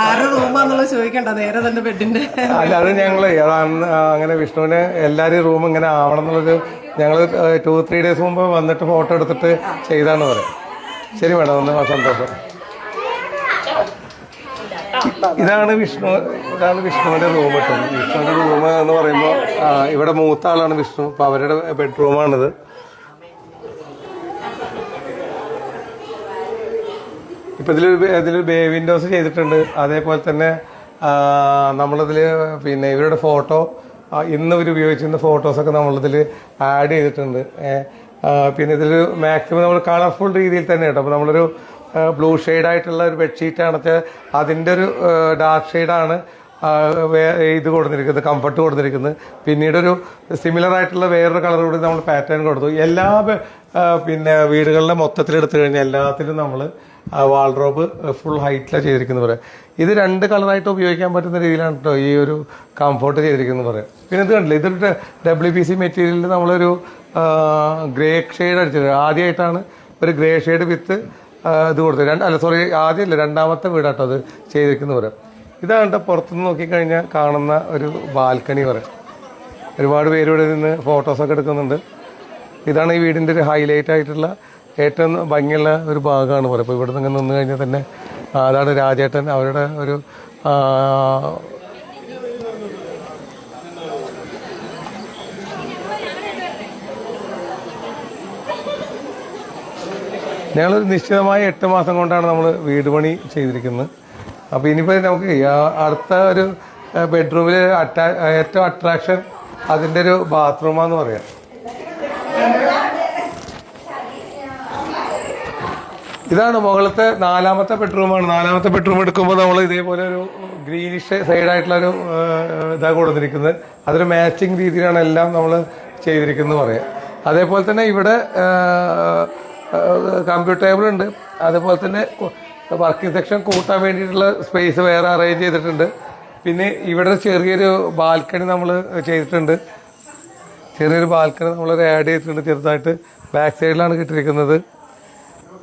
Speaker 7: ആരുടെ റൂമാന്നുള്ളത് ചോദിക്കണ്ട നേരെ തന്നെ ബെഡിന്റെ.
Speaker 1: അല്ല അത് ഞങ്ങൾ അങ്ങനെ വിഷ്ണുവിന് എല്ലാവരും റൂം ഇങ്ങനെ ആവണം എന്നുള്ളൊരു ഞങ്ങൾ ടു ത്രീ ഡേയ്സ് മുമ്പ് വന്നിട്ട് ഫോട്ടോ എടുത്തിട്ട് ചെയ്താന്ന് പറയാം. ശരി മേഡം ഒന്ന് സന്തോഷം. ഇതാണ് വിഷ്ണു ഇതാണ് വിഷ്ണുവിന്റെ റൂം കേട്ടോ വിഷ്ണുവിന്റെ റൂം എന്ന് പറയുമ്പോൾ ഇവിടെ മൂത്ത ആളാണ് വിഷ്ണു. അപ്പൊ അവരുടെ ബെഡ്റൂമാണിത് ഇപ്പൊ ഇതിൽ ഇതിൽ ബേ വിൻഡോസ് ചെയ്തിട്ടുണ്ട്. അതേപോലെ തന്നെ നമ്മളിതിൽ പിന്നെ ഇവരുടെ ഫോട്ടോ ഇന്ന് ഇവർ ഉപയോഗിച്ചിരുന്ന ഫോട്ടോസൊക്കെ നമ്മളിതിൽ ആഡ് ചെയ്തിട്ടുണ്ട്. പിന്നെ ഇതിൽ മാക്സിമം നമ്മൾ കളർഫുൾ രീതിയിൽ തന്നെ കേട്ടോ അപ്പോൾ നമ്മളൊരു ബ്ലൂ ആയിട്ടുള്ള ഒരു ബെഡ്ഷീറ്റ് ആണ്. അതിന്റെ ഒരു ഡാർക്ക് ഷെയ്ഡാണ് ഇത് കൊടുത്തിരിക്കുന്നത് കംഫർട്ട് കൊടുത്തിരിക്കുന്നത്. പിന്നീടൊരു സിമിലർ ആയിട്ടുള്ള വേറൊരു കളർ കൂടി നമ്മൾ പാറ്റേൺ കൊടുത്തു. എല്ലാ പിന്നെ വീടുകളിലെ മൊത്തത്തിൽ എടുത്തു കഴിഞ്ഞാൽ എല്ലാത്തിലും നമ്മൾ വാൾഡ്രോബ് ഫുൾ ഹൈറ്റിലാണ് ചെയ്തിരിക്കുന്നത് പറയാം. ഇത് രണ്ട് കളറായിട്ട് ഉപയോഗിക്കാൻ പറ്റുന്ന രീതിയിലാണ് കേട്ടോ ഈ ഒരു കംഫോർട്ട് ചെയ്തിരിക്കുന്നത് പറയാം. പിന്നെ ഇത് കണ്ടില്ല ഇതൊരു ഡബ്ല്യു പി സി മെറ്റീരിയലിൽ നമ്മളൊരു ഗ്രേ ഷെയ്ഡ് അടിച്ചത് ആദ്യമായിട്ടാണ് ഒരു ഗ്രേ ഷെയ്ഡ് വിത്ത് ഇത് കൊടുത്തു രണ്ട് അല്ല സോറി ആദ്യമല്ല രണ്ടാമത്തെ വീടാട്ടോ അത് ചെയ്തിരിക്കുന്നത് പറയാം. ഇതാണ് പുറത്തുനിന്ന് നോക്കിക്കഴിഞ്ഞാൽ കാണുന്ന ഒരു ബാൽക്കണി പറയാം. ഒരുപാട് പേര് ഇവിടെ നിന്ന് ഫോട്ടോസൊക്കെ എടുക്കുന്നുണ്ട്. ഇതാണ് ഈ വീടിന്റെ ഒരു ഹൈലൈറ്റ് ആയിട്ടുള്ള ഏറ്റവും ഭംഗിയുള്ള ഒരു ഭാഗമാണ് പറയുക ഇപ്പോൾ ഇവിടെ നിന്ന് നിന്ന് കഴിഞ്ഞാൽ തന്നെ അതാണ് രാജേട്ടൻ അവരുടെ ഒരു ഞങ്ങളൊരു നിശ്ചിതമായ എട്ട് മാസം കൊണ്ടാണ് നമ്മൾ വീട് പണി ചെയ്തിരിക്കുന്നത്. അപ്പോൾ ഇനിയിപ്പോൾ നമുക്ക് അടുത്ത ഒരു ബെഡ്റൂമിൽ അറ്റാ ഏറ്റവും അട്രാക്ഷൻ അതിന്റെ ഒരു ബാത്റൂമാന്ന് പറയാം. ഇതാണ് മുകളിലത്തെ നാലാമത്തെ ബെഡ്റൂമാണ് നാലാമത്തെ ബെഡ്റൂം എടുക്കുമ്പോൾ നമ്മൾ ഇതേപോലെ ഒരു ഗ്രീനിഷ് സൈഡായിട്ടുള്ള ഒരു ഇതാണ് കൊടുത്തിരിക്കുന്നത്. അതൊരു മാച്ചിങ് രീതിയിലാണ് എല്ലാം നമ്മൾ ചെയ്തിരിക്കുന്നത് പറയാം. അതേപോലെ തന്നെ ഇവിടെ കമ്പ്യൂട്ടർ ടേബിൾ ഉണ്ട്. അതുപോലെ തന്നെ വർക്കിംഗ് സെക്ഷൻ കൂട്ടാൻ വേണ്ടിയിട്ടുള്ള സ്പേസ് വേറെ അറേഞ്ച് ചെയ്തിട്ടുണ്ട്. പിന്നെ ഇവിടെ ചെറിയൊരു ബാൽക്കണി നമ്മൾ ചെയ്തിട്ടുണ്ട്. ചെറിയൊരു ബാൽക്കണി നമ്മൾ ആഡ് ചെയ്തിട്ടുണ്ട്. ചെറുതായിട്ട് ബാക്ക് സൈഡിലാണ് കിട്ടിയിരിക്കുന്നത്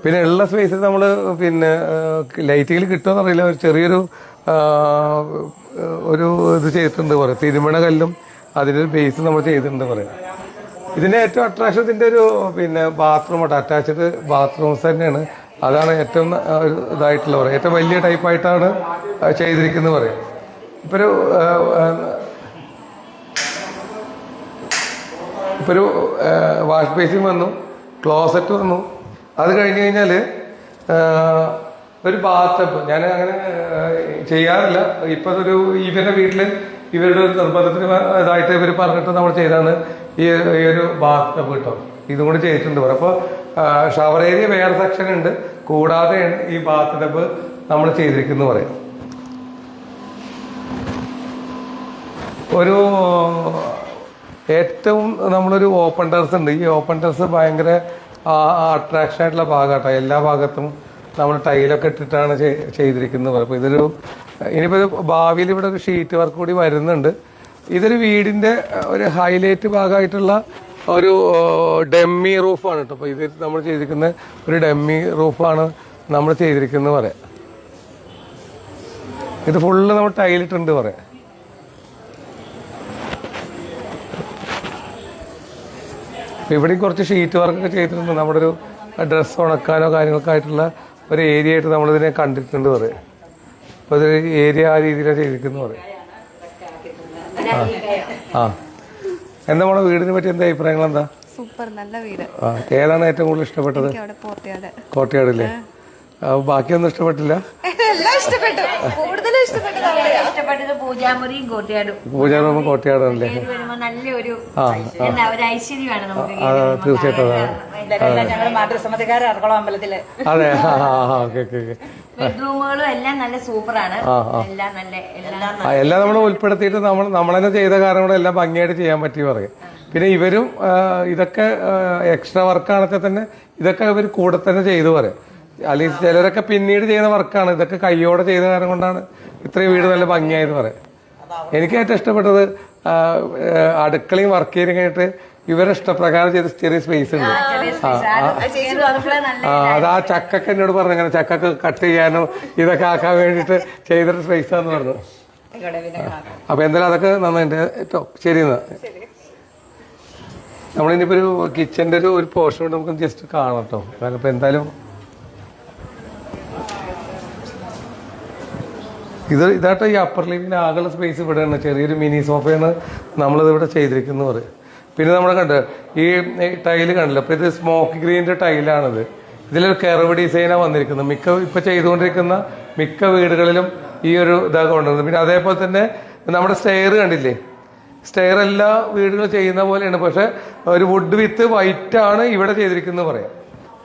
Speaker 1: പിന്നെ ഉള്ള സ്പേസിൽ നമ്മൾ പിന്നെ ലൈറ്റിംഗിൽ കിട്ടുമെന്ന് അറിയില്ല. ഒരു ചെറിയൊരു ഒരു ഇത് ചെയ്തിട്ടുണ്ട് പറയാം. തിരുമണ കല്ലും അതിന്റെ ഒരു ബേസ് നമ്മൾ ചെയ്തിട്ടുണ്ട് പറയാം. ഇതിന്റെ ഏറ്റവും അട്രാക്ഷൻ ഇതിന്റെ ഒരു പിന്നെ ബാത്റൂം അറ്റാച്ച്ഡ് ബാത്റൂംസ് തന്നെയാണ്. അതാണ് ഏറ്റവും ഇതായിട്ടുള്ള പറയുക. ഏറ്റവും വലിയ ടൈപ്പായിട്ടാണ് ചെയ്തിരിക്കുന്നത് പറയാം ഇപ്പോൾ ഒരു ഇപ്പോൾ ഒരു വാഷ് ബേസിൻ വന്നു ക്ലോസറ്റ് വന്നു. അത് കഴിഞ്ഞ് കഴിഞ്ഞാൽ ഒരു ബാത്തപ്പ് ഞാൻ അങ്ങനെ ചെയ്യാറില്ല. ഇപ്പൊ അതൊരു ഇവരുടെ വീട്ടിൽ ഇവരുടെ ഒരു നിർബന്ധത്തിന് ഇതായിട്ട് ഇവർ പറഞ്ഞിട്ട് നമ്മൾ ചെയ്താണ് ഈ ഒരു ബാത്തപ്പ് കേട്ടോ. ഇതും കൂടി ചെയ്തിട്ടുണ്ട് പറയും അപ്പോൾ ഷവർ ഏരിയ വേറെ സെക്ഷൻ ഉണ്ട്. കൂടാതെ ഈ ബാത്ത് ടബ് നമ്മൾ ചെയ്തിരിക്കുന്നു പറയാം. ഒരു ഏറ്റവും നമ്മളൊരു ഓപ്പൺ ടെറസ് ഉണ്ട്. ഈ ഓപ്പൺ ടെറസ് ഭയങ്കര അട്രാക്ഷൻ ആയിട്ടുള്ള ഭാഗമാട്ടോ എല്ലാ ഭാഗത്തും നമ്മൾ ടൈലൊക്കെ ഇട്ടിട്ടാണ് ചെയ്- ചെയ്തിരിക്കുന്നത്. അപ്പോൾ ഇതൊരു ഇനിയിപ്പോൾ ഭാവിയിൽ ഇവിടെ ഒരു ഷീറ്റ് വർക്ക് കൂടി വരുന്നുണ്ട്. ഇതൊരു വീടിന്റെ ഒരു ഹൈലൈറ്റ് ഭാഗമായിട്ടുള്ള ഒരു ഡെമ്മി റൂഫാണ് കേട്ടോ. അപ്പോൾ ഇത് നമ്മൾ ചെയ്തിരിക്കുന്ന ഒരു ഡെമ്മി റൂഫാണ് നമ്മൾ ചെയ്തിരിക്കുന്നത് പറയാം. ഇത് ഫുള്ള് നമ്മൾ ടൈലിട്ടുണ്ട് പറയാം. ഇവിടെ കുറച്ച് ഷീറ്റ് വർക്കൊക്കെ ചെയ്തിട്ടുണ്ട്. നമ്മുടെ ഒരു ഡ്രസ്സ് ഉണക്കാനോ കാര്യങ്ങളൊക്കെ ആയിട്ടുള്ള ഒരു ഏരിയ ആയിട്ട് നമ്മളിതിനെ കണ്ടിട്ടുണ്ട് പറയാം. അപ്പോൾ ഇത് ഏരിയ ആ രീതിയിലാണ് ചെയ്തിരിക്കുന്നത് പറയാം. ആ. എന്താ നമ്മുടെ വീടിനെ പറ്റി എന്താ അഭിപ്രായങ്ങൾ എന്താ
Speaker 6: സൂപ്പർ നല്ല വീട്.
Speaker 1: ആ ഏതാണ് ഏറ്റവും കൂടുതൽ ഇഷ്ടപ്പെട്ടത്?
Speaker 6: കോട്ടയാട്.
Speaker 1: കോട്ടയാടല്ലേ ബാക്കിയൊന്നും ഇഷ്ടപ്പെട്ടില്ല?
Speaker 6: എല്ലാം ഇഷ്ടപ്പെട്ടു. ഇഷ്ടപ്പെട്ടത്
Speaker 4: പൂജാമുറിയും കോട്ടയാടും. നല്ലൊരു ഐശ്വര്യമാണ് നമുക്ക്
Speaker 1: തീർച്ചയായിട്ടും അതെ
Speaker 7: ഞങ്ങൾ അറക്കുളം
Speaker 1: അമ്പലത്തിൽ
Speaker 4: ബെഡ്റൂമുകളും എല്ലാം നല്ല സൂപ്പറാണ്. എല്ലാം എല്ലാം
Speaker 1: നമ്മൾ ഉൾപ്പെടുത്തിയിട്ട് നമ്മൾ നമ്മൾ തന്നെ ചെയ്ത കാരണം കൂടെ എല്ലാം ഭംഗിയായിട്ട് ചെയ്യാൻ പറ്റി പറയും. പിന്നെ ഇവരും ഇതൊക്കെ എക്സ്ട്രാ വർക്കാണെങ്കിൽ തന്നെ ഇതൊക്കെ ഇവർ കൂടെ തന്നെ ചെയ്തു പറയും. അല്ലെങ്കിൽ ചിലരൊക്കെ പിന്നീട് ചെയ്യുന്ന വർക്കാണ് ഇതൊക്കെ കയ്യോടെ ചെയ്ത കാരണം കൊണ്ടാണ്. ഇത്രയും വീട് നല്ല ഭംഗിയായത് പറയാം. എനിക്ക് ഏറ്റവും ഇഷ്ടപ്പെട്ടത് അടുക്കളയും വർക്ക് ഏരിയ കഴിഞ്ഞിട്ട് ഇവരെ ഇഷ്ടപ്രകാരം ചെയ്ത ചെറിയ സ്പേസ് ഉണ്ട്. അത് ആ ചക്കൊക്കെ എന്നോട് പറഞ്ഞു അങ്ങനെ ചക്കൊക്കെ കട്ട് ചെയ്യാനോ ഇതൊക്കെ ആക്കാൻ വേണ്ടിയിട്ട് ചെയ്തൊരു സ്പേസ് ആണെന്ന് പറഞ്ഞു. അപ്പൊ എന്തായാലും അതൊക്കെ നന്നായിട്ട് ഏറ്റവും ശരി എന്നാ. നമ്മളിനിപ്പോ ഒരു കിച്ചന്റെ ഒരു ഒരു പോർഷൻ നമുക്ക് ജസ്റ്റ് കാണാം കേട്ടോ കാരണം ഇപ്പൊ എന്തായാലും ഇത് ഇതാട്ടോ ഈ അപ്പർ ലിവിന്റെ ആകെയുള്ള സ്പേസ് ഇവിടെയാണ് ചെറിയൊരു മിനി സോഫയാണ് നമ്മളിത് ഇവിടെ ചെയ്തിരിക്കുന്നത് പറയും പിന്നെ നമ്മൾ കണ്ട് ഈ ടൈൽ കണ്ടില്ല അപ്പോൾ ഇത് സ്മോക്ക് ഗ്രീന്റെ ടൈലാണിത് ഇതിലൊരു കെറവ് ഡിസൈനാണ് വന്നിരിക്കുന്നത്. മിക്ക ഇപ്പോൾ ചെയ്തുകൊണ്ടിരിക്കുന്ന മിക്ക വീടുകളിലും ഈ ഒരു ഇതാണ് കൊണ്ടുവന്നത്. പിന്നെ അതേപോലെ തന്നെ നമ്മുടെ സ്റ്റെയർ കണ്ടില്ലേ? സ്റ്റെയർ എല്ലാ വീടുകളും ചെയ്യുന്ന പോലെയാണ് പക്ഷെ ഒരു വുഡ് വിത്ത് വൈറ്റ് ആണ് ഇവിടെ ചെയ്തിരിക്കുന്നത് പറയാം.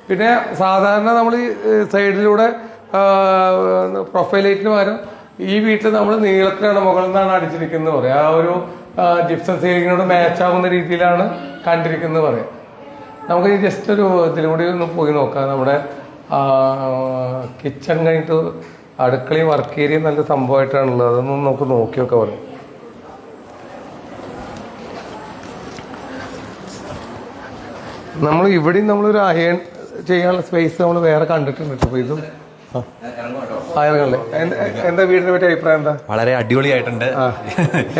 Speaker 1: പിന്നെ സാധാരണ നമ്മൾ ഈ സൈഡിലൂടെ പ്രൊഫൈൽ ലൈറ്റിന് പകരം ഈ വീട്ടിൽ നമ്മൾ നീളത്തിലാണ് മുകളിൽ നിന്നാണ് അടിച്ചിരിക്കുന്നത് പറയാം. ആ ഒരു ജിപ്സം സീലിങ്ങിനോട് മാച്ച് ആവുന്ന രീതിയിലാണ് കണ്ടിരിക്കുന്നത് പറയാം. നമുക്ക് ജസ്റ്റ് ഒരു ഇതിലൂടെ ഒന്ന് പോയി നോക്കാം. നമ്മുടെ കിച്ചൺ കഴിഞ്ഞിട്ട് അടുക്കളയും വർക്ക് ഏരിയയും നല്ല സംഭവമായിട്ടാണുള്ളത്. അതൊന്നും നമുക്ക് നോക്കിയൊക്കെ നോക്കാം പറയാം നമ്മൾ ഇവിടെയും നമ്മളൊരു അയൺ ചെയ്യാനുള്ള സ്പേസ് നമ്മൾ വേറെ കണ്ടിട്ടുണ്ട്. ഇതും എന്താ- എന്താ വീടിനെ പറ്റി അഭിപ്രായം എന്താ?
Speaker 12: വളരെ അടിപൊളിയായിട്ടുണ്ട്.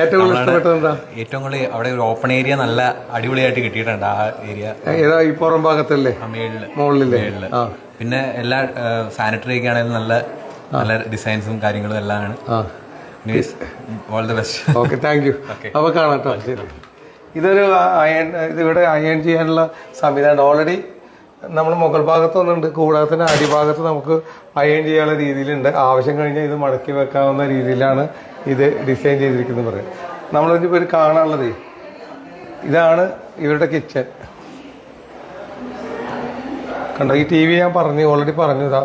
Speaker 1: ഏറ്റവും കൂടുതൽ ഇഷ്ടപ്പെട്ടത് എന്താ?
Speaker 12: ഏറ്റവും കൂടുതൽ അവിടെ ഒരു ഓപ്പൺ ഏരിയ നല്ല അടിപൊളിയായിട്ട് കിട്ടിയിട്ടുണ്ട് ആ ഏരിയ
Speaker 1: ഏതാ ഈ പുറം ഭാഗത്തല്ലേ? മുകളിലല്ലേ
Speaker 12: പിന്നെ എല്ലാ സാനിറ്ററി ഒക്കെ ആണെങ്കിലും നല്ല നല്ല ഡിസൈൻസും കാര്യങ്ങളും എല്ലാം ആണ്. All the best
Speaker 1: okay thank you അപ്പോൾ കാണാം കേട്ടോ. ശരി ഇതൊരു അയൺ ഇതിവിടെ അയൺ ചെയ്യാനുള്ള സംവിധാനം ഓൾറെഡി നമ്മൾ മുകൾ ഭാഗത്ത് ഒന്നുണ്ട് കൂടാതെ തന്നെ അടിഭാഗത്ത് നമുക്ക് അയൺ ചെയ്യാനുള്ള രീതിയിലുണ്ട്. ആവശ്യം കഴിഞ്ഞാൽ ഇത് മടക്കി വെക്കാവുന്ന രീതിയിലാണ് ഇത് ഡിസൈൻ ചെയ്തിരിക്കുന്നത് പറയാം നമ്മളതിന്റെ പേര് കാണാനുള്ളത് ഇതാണ് ഇവരുടെ കിച്ചൺ കണ്ടോ ഈ ടി വി ഞാൻ പറഞ്ഞു ഓൾറെഡി പറഞ്ഞു ഇതാ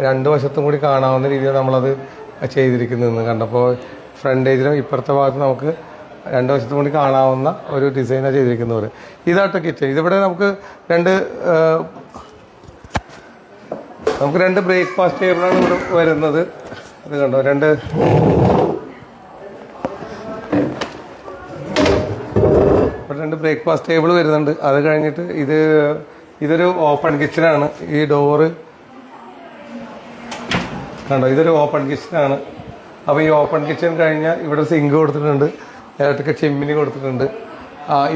Speaker 1: രണ്ട് വശത്തും കൂടി കാണാവുന്ന രീതിയിൽ നമ്മളത് ചെയ്തിരിക്കുന്നതെന്ന് കണ്ടപ്പോൾ ഫ്രണ്ട് ഫ്രണ്ടേജിലും ഇപ്പുറത്തെ ഭാഗത്ത് നമുക്ക് രണ്ട് വശത്തും കൂടി കാണാവുന്ന ഒരു ഡിസൈനാണ് ചെയ്തിരിക്കുന്നത് ഇതാട്ടോ കിച്ചൺ ഇതിവിടെ നമുക്ക് രണ്ട് നമുക്ക് രണ്ട് ബ്രേക്ക്ഫാസ്റ്റ് ടേബിളാണ് ഇവിടെ വരുന്നത്. അത് കണ്ടോ? രണ്ട് രണ്ട് ബ്രേക്ക്ഫാസ്റ്റ് ടേബിൾ വരുന്നുണ്ട്. അത് കഴിഞ്ഞിട്ട് ഇത് ഇതൊരു ഓപ്പൺ കിച്ചണാണ് ഈ ഡോറ് കണ്ടോ? ഇതൊരു ഓപ്പൺ കിച്ചണാണ് അപ്പോൾ ഈ ഓപ്പൺ കിച്ചൺ കഴിഞ്ഞാൽ ഇവിടെ സിങ്ക് കൊടുത്തിട്ടുണ്ട്. ഇലക്ട്രിക്കൽ ചിമ്മിനി കൊടുത്തിട്ടുണ്ട്.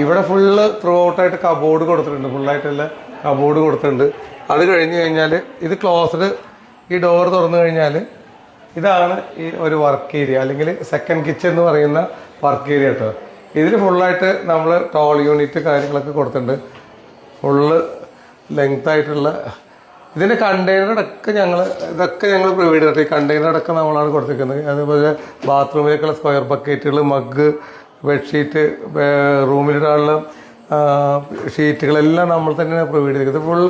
Speaker 1: ഇവിടെ ഫുള്ള് ത്രൂ ഔട്ടായിട്ട് കബോർഡ് കൊടുത്തിട്ടുണ്ട് ഫുള്ളായിട്ടുള്ള കബോർഡ് കൊടുത്തിട്ടുണ്ട്. അത് കഴിഞ്ഞ് കഴിഞ്ഞാൽ ഇത് ക്ലോസ്ഡ് ഈ ഡോർ തുറന്നു കഴിഞ്ഞാൽ ഇതാണ് ഈ ഒരു വർക്ക് ഏരിയ അല്ലെങ്കിൽ സെക്കൻഡ് കിച്ചൺ എന്ന് പറയുന്ന വർക്ക് ഏരിയ കേട്ടോ ഇതിൽ ഫുള്ളായിട്ട് നമ്മൾ ടോൾ യൂണിറ്റ് കാര്യങ്ങളൊക്കെ കൊടുത്തിട്ടുണ്ട്. ഫുള്ള് ലെങ്ത് ആയിട്ടുള്ള ഇതിന്റെ കണ്ടെയ്നർ അടക്കം ഞങ്ങൾ ഇതൊക്കെ ഞങ്ങൾ പ്രൊവൈഡ് ചെയ്തിട്ട് കണ്ടെയ്നർ അടക്കം നമ്മളാണ് കൊടുത്തിരിക്കുന്നത്. അതുപോലെ ബാത്റൂമിലേക്കുള്ള സ്ക്വയർ ബക്കറ്റുകൾ മഗ്ഗ് ബെഡ്ഷീറ്റ് റൂമിലിടാനുള്ള ഷീറ്റുകളെല്ലാം നമ്മൾ തന്നെയാണ് പ്രൊവൈഡ് ചെയ്തിരിക്കുന്നത്. ഫുൾ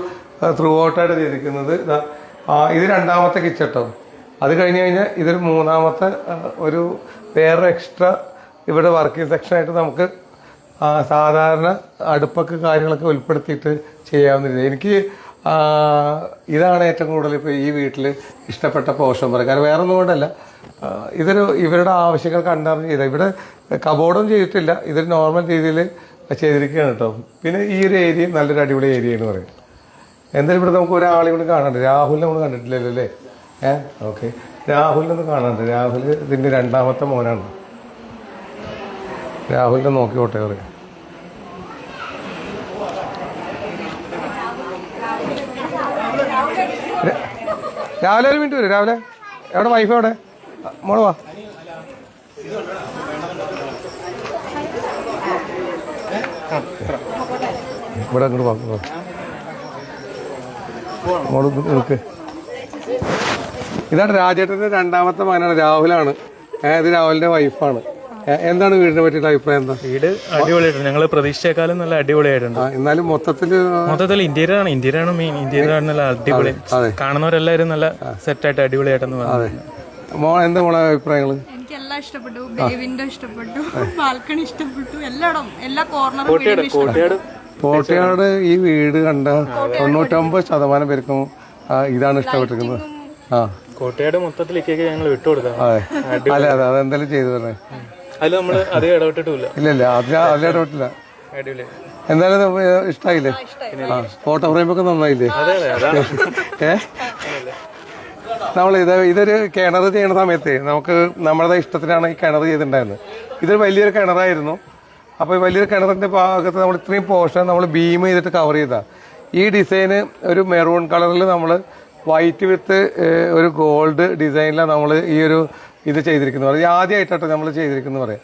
Speaker 1: ത്രൂ ഔട്ടായിട്ട് ചെയ്തിരിക്കുന്നത്. ഇതാ രണ്ടാമത്തെ കിച്ചട്ടോ അത് കഴിഞ്ഞ് കഴിഞ്ഞാൽ ഇതൊരു മൂന്നാമത്തെ ഒരു വേറെ എക്സ്ട്രാ ഇവിടെ വർക്കിംഗ് സെക്ഷനായിട്ട് നമുക്ക് സാധാരണ അടുപ്പൊക്കെ കാര്യങ്ങളൊക്കെ ഉൾപ്പെടുത്തിയിട്ട് ചെയ്യാവുന്ന രീതി എനിക്ക് ഇതാണ് ഏറ്റവും കൂടുതൽ ഇപ്പോൾ ഈ വീട്ടിൽ ഇഷ്ടപ്പെട്ട പോഷൻ പറയുക കാരണം വേറെ ഒന്നും കൊണ്ടല്ല ഇതൊരു ഇവരുടെ ആവശ്യങ്ങൾ കണ്ടറിഞ്ഞ് ചെയ്ത ഇവിടെ കബോർഡും ചെയ്തിട്ടില്ല. ഇതൊരു നോർമൽ രീതിയിൽ ചെയ്തിരിക്കുകയാണ് കേട്ടോ. പിന്നെ ഈ ഒരു ഏരിയ നല്ലൊരു അടിപൊളി ഏരിയ എന്ന് പറയും. എന്തായാലും ഇവിടെ നമുക്ക് ഒരാളെ കൂടി കാണാണ്ട് രാഹുലിനെ നമ്മൾ കണ്ടിട്ടില്ലല്ലോ അല്ലേ? ഏഹ് ഓക്കെ. രാഹുലിനൊന്ന് കാണാണ്ട് രാഹുൽ ഇതിന്റെ രണ്ടാമത്തെ മോനാണ്. രാഹുലിനെ നോക്കിക്കോട്ടെ പറയും രാവിലെ ഒരു മിനിറ്റ് വരും രാവിലെ. എവിടെ വൈഫ് എവിടെ? മോൾ വാ. ഇവിടെ അങ്ങോട്ട് വാ. മോൾ നിൽക്ക്. ഇതാണ് രാജേട്ടന്റെ രണ്ടാമത്തെ മകനാണ് രാഹുലാണ്. ഏത് ഇത് രാഹുലിന്റെ വൈഫാണ് എന്താണ് വീടിനെ പറ്റിയുള്ള അഭിപ്രായം എന്താ?
Speaker 11: വീട് അടിപൊളിയായിട്ടുണ്ട്. ഞങ്ങൾ പ്രതീക്ഷിച്ചേക്കാളും നല്ല അടിപൊളിയായിട്ടുണ്ട്.
Speaker 1: എന്നാലും മൊത്തത്തിൽ
Speaker 11: മൊത്തത്തിൽ ഇന്റീരിയർ ആണ് ഇന്റീരിയർ ആണ് മെയിൻ ഇന്റീരിയർ ആണ് നല്ല അടിപൊളി. കാണുന്നവരെല്ലാവരും നല്ല സെറ്റായിട്ട് അടിപൊളിയായിട്ടെന്ന്
Speaker 1: പറഞ്ഞു. മോ എന്താ മോളെ അഭിപ്രായങ്ങൾ
Speaker 8: എനിക്ക് എല്ലാം ഇഷ്ടപ്പെട്ടു. ഇഷ്ടപ്പെട്ടു. ബാൽക്കണി ഇഷ്ടപ്പെട്ടു. എല്ലായിടും എല്ലാ കോർണറും
Speaker 1: കോട്ടയാട് ഈ വീട് കണ്ട തൊണ്ണൂറ്റൊമ്പത് ശതമാനം പേർക്കും ഇതാണ് ഇഷ്ടപ്പെട്ടിരിക്കുന്നത്. ആ.
Speaker 11: കോട്ടയാട് മൊത്തത്തിൽ ഇക്കൊക്കെ ഞങ്ങൾ വിട്ടുകൊടുക്കാം
Speaker 1: അതെ. അല്ല അതെ. അതെന്തായാലും ചെയ്തു തരണേ
Speaker 11: അതിൽ നമ്മൾ അധികം ഇടപെട്ടിട്ടില്ല
Speaker 1: ഇല്ലല്ല ഇല്ല. അതിന് അതിൽ ഇടപെട്ടില്ല.
Speaker 11: അടിപൊളി.
Speaker 1: എന്തായാലും ഇത് ഇഷ്ടായില്ലേ? ആ ഫോട്ടോ ഫ്രെയിമൊക്കെ നന്നായില്ലേ? ഏ? നമ്മൾ ഇത് ഇതൊരു കിണർ ചെയ്യുന്ന സമയത്ത് നമുക്ക് നമ്മളുടെ ഇഷ്ടത്തിനാണ് ഈ കിണർ ചെയ്തിട്ടുണ്ടായിരുന്നത്. ഇതൊരു വലിയൊരു കിണറായിരുന്നു. അപ്പോൾ ഈ വലിയൊരു കിണറിന്റെ ഭാഗത്ത് നമ്മൾ ഇത്രയും പോർഷൻ നമ്മൾ ബീം ചെയ്തിട്ട് കവർ ചെയ്താ. ഈ ഡിസൈന് ഒരു മെറൂൺ കളറിൽ നമ്മൾ വൈറ്റ് വിത്ത് ഒരു ഗോൾഡ് ഡിസൈനിലാണ് നമ്മൾ ഈ ഒരു ഇത് ചെയ്തിരിക്കുന്നത് പറയാം. ആദ്യമായിട്ടാണ് നമ്മൾ ചെയ്തിരിക്കുന്നത് പറയാം.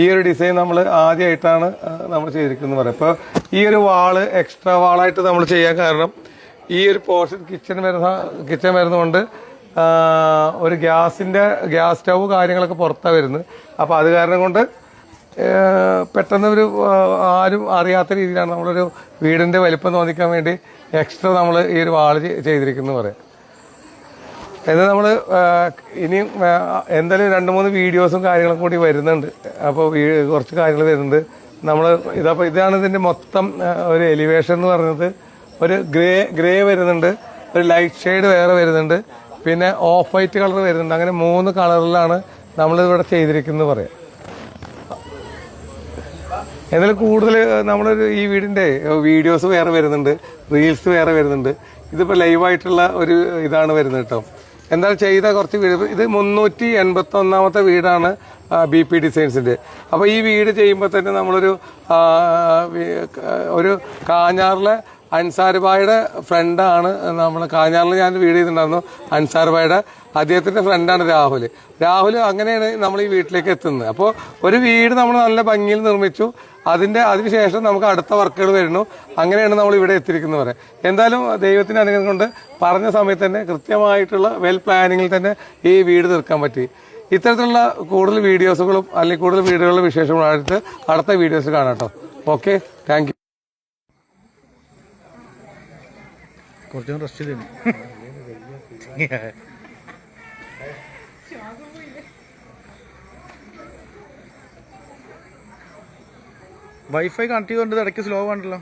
Speaker 1: ഈ ഒരു ഡിസൈൻ നമ്മൾ ആദ്യമായിട്ടാണ് നമ്മൾ ചെയ്തിരിക്കുന്നത് പറയാം. ഇപ്പോൾ ഈ ഒരു വാൾ എക്സ്ട്രാ വാളായിട്ട് നമ്മൾ ചെയ്യാൻ കാരണം ഈ ഒരു പോർഷൻ കിച്ചൺ വരുന്ന കിച്ചൺ വരുന്നതുകൊണ്ട് ഒരു ഗ്യാസിന്റെ ഗ്യാസ് സ്റ്റവ് കാര്യങ്ങളൊക്കെ പുറത്താണ് വരുന്നത്. അപ്പോൾ അത് കാരണം കൊണ്ട് പെട്ടെന്ന് ഒരു ആരും അറിയാത്ത രീതിയിലാണ് നമ്മളൊരു വീടിന്റെ വലിപ്പം തോന്നിക്കാൻ വേണ്ടി എക്സ്ട്രാ നമ്മൾ ഈ ഒരു വാൾ ചെയ്തിരിക്കുന്നത് ചെയ്തിരിക്കുന്നു പറയാം. എന്നാൽ നമ്മൾ ഇനിയും എന്തായാലും രണ്ട് മൂന്ന് വീഡിയോസും കാര്യങ്ങളും കൂടി വരുന്നുണ്ട്. അപ്പോൾ കുറച്ച് കാര്യങ്ങൾ വരുന്നുണ്ട്. നമ്മൾ ഇതപ്പോൾ ഇതാണ് ഇതിന്റെ മൊത്തം ഒരു എലിവേഷൻ എന്ന് പറയുന്നത് ഒരു ഗ്രേ ഗ്രേ വരുന്നുണ്ട്. ഒരു ലൈറ്റ് ഷെയ്ഡ് വേറെ വരുന്നുണ്ട്. പിന്നെ ഓഫ് വൈറ്റ് കളർ വരുന്നുണ്ട്. അങ്ങനെ മൂന്ന് കളറിലാണ് നമ്മളിവിടെ ചെയ്തിരിക്കുന്നത് പറയാം. എന്നാലും കൂടുതൽ നമ്മളൊരു ഈ വീടിന്റെ വീഡിയോസ് വേറെ വരുന്നുണ്ട്. റീൽസ് വേറെ വരുന്നുണ്ട്. ഇതിപ്പോൾ ലൈവായിട്ടുള്ള ഒരു ഇതാണ് വരുന്നത് കേട്ടോ. എന്നാൽ ചെയ്ത കുറച്ച് വീട്. ഇത് മുന്നൂറ്റി എൺപത്തി ഒന്നാമത്തെ വീടാണ് ബി പി ഡിസൈൻസിന്റെ അപ്പോൾ ഈ വീട് ചെയ്യുമ്പോൾ തന്നെ നമ്മളൊരു ഒരു കാഞ്ഞാറിലെ അൻസാർബായുടെ ഫ്രണ്ടാണ് നമ്മൾ കാഞ്ഞാറിൽ ഞാൻ വീട് ചെയ്തിട്ടുണ്ടായിരുന്നു. അൻസാർബായുടെ അദ്ദേഹത്തിന്റെ ഫ്രണ്ടാണ് രാഹുൽ രാഹുൽ അങ്ങനെയാണ് നമ്മൾ ഈ വീട്ടിലേക്ക് എത്തുന്നത്. അപ്പോൾ ഒരു വീട് നമ്മൾ നല്ല ഭംഗിയിൽ നിർമ്മിച്ചു. അതിന്റെ അതിനുശേഷം നമുക്ക് അടുത്ത വർക്കുകൾ വരുന്നു. അങ്ങനെയാണ് നമ്മൾ ഇവിടെ എത്തിയിരിക്കുന്നത് എന്തായാലും ദൈവത്തിന്റെ അനുഗ്രഹം കൊണ്ട് പറഞ്ഞ സമയത്ത് തന്നെ കൃത്യമായിട്ടുള്ള വെൽ പ്ലാനിങ്ങിൽ തന്നെ ഈ വീട് തീർക്കാൻ പറ്റി. ഇത്തരത്തിലുള്ള കൂടുതൽ വീഡിയോസുകളും അല്ലെങ്കിൽ കൂടുതൽ വീടുകളുടെ വിശേഷങ്ങളും അടുത്ത് അടുത്ത വീഡിയോസ് കാണാം കേട്ടോ ഓക്കെ താങ്ക് യു
Speaker 10: കുറച്ചും റെസ്റ്റ് ചെയ്തു വൈഫൈ കണക്ട് ചെയ്തുകൊണ്ട് ഇടയ്ക്ക് സ്ലോ ആണല്ലോ.